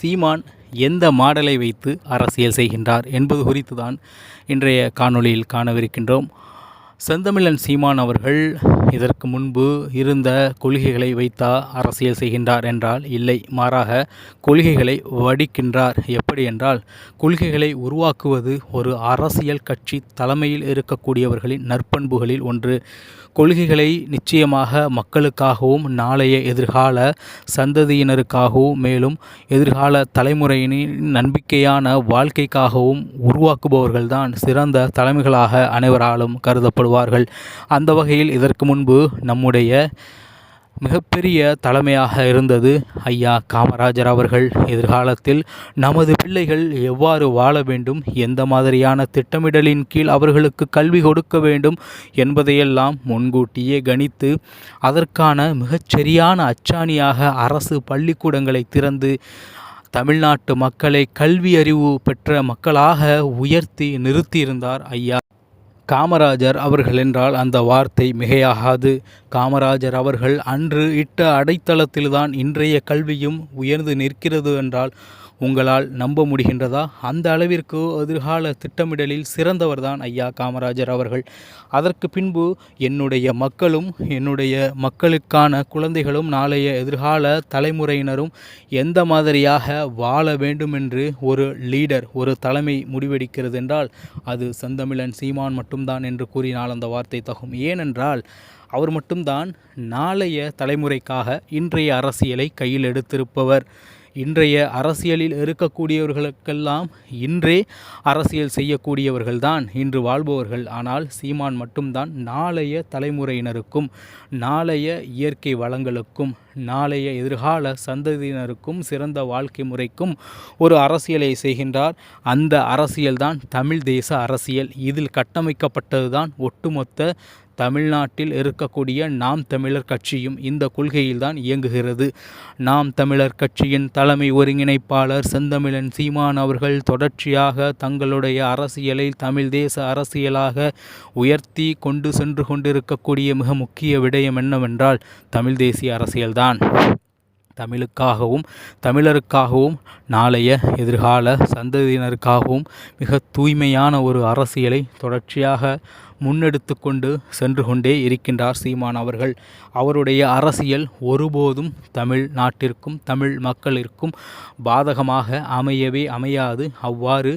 சீமான் எந்த மாடலை வைத்து அரசியல் செய்கின்றார் என்பது குறித்து தான் இன்றைய காணொளியில் காணவிருக்கின்றோம். செந்தமிழன் சீமான் அவர்கள் இதற்கு முன்பு இருந்த கொள்கைகளை வைத்தா அரசியல் செய்கின்றார் என்றால் இல்லை மாறாக கொள்கைகளை வடிக்கின்றார். எப்படி என்றால் கொள்கைகளை உருவாக்குவது ஒரு அரசியல் கட்சி தலைமையில் இருக்கக்கூடியவர்களின் நற்பண்புகளில் ஒன்று. கொள்கைகளை நிச்சயமாக மக்களுக்காகவும் நாளைய எதிர்கால சந்ததியினருக்காகவும் மேலும் எதிர்கால தலைமுறையினின் நம்பிக்கையான வாழ்க்கைக்காகவும் உருவாக்குபவர்கள்தான் சிறந்த தலைமைகளாக அனைவராலும் கருதப்படுவார்கள் அந்த வகையில் இதற்கு முன்பு நம்முடைய மிகப்பெரிய தலைமையாக இருந்தது ஐயா காமராஜர் அவர்கள். எதிர்காலத்தில் நமது பிள்ளைகள் எவ்வாறு வாழ வேண்டும் எந்த மாதிரியான திட்டமிடலின் கீழ் அவர்களுக்கு கல்வி கொடுக்க வேண்டும் என்பதையெல்லாம் முன்கூட்டியே கணித்து அதற்கான மிகச்சரியான அச்சாணியாக அரசு பள்ளிக்கூடங்களை திறந்து தமிழ்நாட்டு மக்களை கல்வி அறிவு பெற்ற மக்களாக உயர்த்தி நிறுத்தியிருந்தார் ஐயா காமராஜர் அவர்கள் என்றால் அந்த வார்த்தை மிகையாகாது. காமராஜர் அவர்கள் அன்று இட்ட அடைத்தளத்தில்தான் இன்றைய கல்வியும் உயர்ந்து நிற்கிறது என்றால் உங்களால் நம்ப முடிகின்றதா? அந்த அளவிற்கு எதிர்கால திட்டமிடலில் சிறந்தவர்தான் ஐயா காமராஜர் அவர்கள். அதற்கு பின்பு என்னுடைய மக்களும் என்னுடைய மக்களுக்கான குழந்தைகளும் நாளைய எதிர்கால தலைமுறையினரும் எந்த மாதிரியாக வாழ வேண்டும் என்று ஒரு லீடர் ஒரு தலைமை முடிவெடுக்கிறது என்றால் அது செந்தமிழன் சீமான் மட்டும்தான் என்று கூறினால் அந்த வார்த்தை தகும். ஏனென்றால் அவர் மட்டும்தான் நாளைய தலைமுறைக்காக இன்றைய அரசியலை கையில் எடுத்திருப்பவர். இன்றைய அரசியலில் இருக்கக்கூடியவர்களுக்கெல்லாம் இன்றே அரசியல் செய்யக்கூடியவர்கள்தான் இன்று வாழ்பவர்கள். ஆனால் சீமான் மட்டும்தான் நாளைய தலைமுறையினருக்கும் நாளைய இயற்கை வளங்களுக்கும் நாளைய எதிர்கால சந்ததியினருக்கும் சிறந்த வாழ்க்கை முறைக்கும் ஒரு அரசியலை செய்கின்றார். அந்த அரசியல்தான் தமிழ் தேச அரசியல். இதில் கட்டமைக்கப்பட்டதுதான் ஒட்டுமொத்த தமிழ்நாட்டில் இருக்கக்கூடிய நாம் தமிழர் கட்சியும் இந்த கொள்கையில்தான் இயங்குகிறது. நாம் தமிழர் கட்சியின் தலைமை ஒருங்கிணைப்பாளர் செந்தமிழன் சீமான் அவர்கள் தொடர்ச்சியாக தங்களுடைய அரசியலை தமிழ் தேச அரசியலாக உயர்த்தி கொண்டு சென்று கொண்டிருக்கக்கூடிய மிக முக்கிய விடயம் என்னவென்றால் தமிழ் தேசிய அரசியல்தான். தமிழுக்காகவும் தமிழருக்காகவும் நாளைய எதிர்கால சந்ததியினருக்காகவும் மிக தூய்மையான ஒரு அரசியலை தொடர்ச்சியாக முன்னெடுத்து கொண்டு சென்று கொண்டே இருக்கின்றார் சீமான் அவர்கள். அவருடைய அரசியல் ஒருபோதும் தமிழ் நாட்டிற்கும் தமிழ் மக்களிற்கும் பாதகமாக அமையவே அமையாது. அவ்வாறு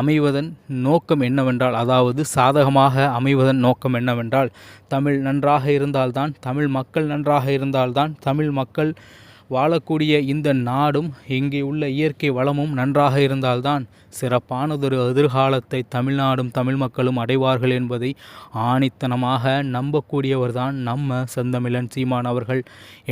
அமைவதன் நோக்கம் என்னவென்றால் அதாவது சாதகமாக அமைவதன் நோக்கம் என்னவென்றால் தமிழ் நன்றாக இருந்தால்தான் தமிழ் மக்கள் நன்றாக இருந்தால்தான் தமிழ் மக்கள் வாழக்கூடிய இந்த நாடும் இங்கே உள்ள இயற்கை வளமும் நன்றாக இருந்தால்தான் சிறப்பானதொரு எதிர்காலத்தை தமிழ்நாடும் தமிழ் மக்களும் அடைவார்கள் என்பதை ஆணித்தனமாக நம்பக்கூடியவர்தான் நம்ம செந்தமிழன் சீமான் அவர்கள்.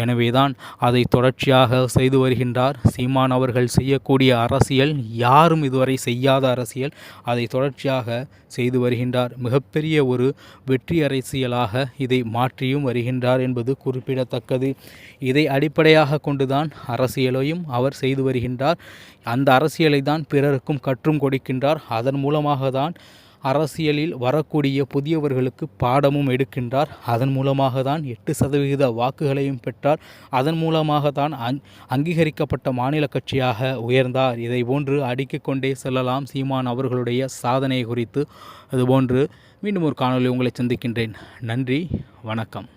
எனவேதான் அதை தொடர்ச்சியாக செய்து வருகின்றார். சீமான் அவர்கள் செய்யக்கூடிய அரசியல் யாரும் இதுவரை செய்யாத அரசியல். அதை தொடர்ச்சியாக செய்து வருகின்றார். மிகப்பெரிய ஒரு வெற்றி அரசியலாக இதை மாற்றியும் வருகின்றார் என்பது குறிப்பிடத்தக்கது. இதை அடிப்படையாக கொண்டுதான் அரசியலையும் அவர் செய்து வருகின்றார். அந்த அரசியலை தான் பிறருக்கும் கற்றும் கொடுக்கின்றார். அதன் மூலமாக தான் அரசியலில் வரக்கூடிய புதியவர்களுக்கு பாடமும் எடுக்கின்றார். அதன் மூலமாக தான் எட்டு சதவிகித வாக்குகளையும் பெற்றார். அதன் மூலமாக தான் அங் அங்கீகரிக்கப்பட்ட மாநில கட்சியாக உயர்ந்தார். இதை போன்று அடுக்கிக் கொண்டே செல்லலாம் சீமான் அவர்களுடைய சாதனை குறித்து. அதுபோன்று மீண்டும் ஒரு காணொலி உங்களை சந்திக்கின்றேன். நன்றி வணக்கம்.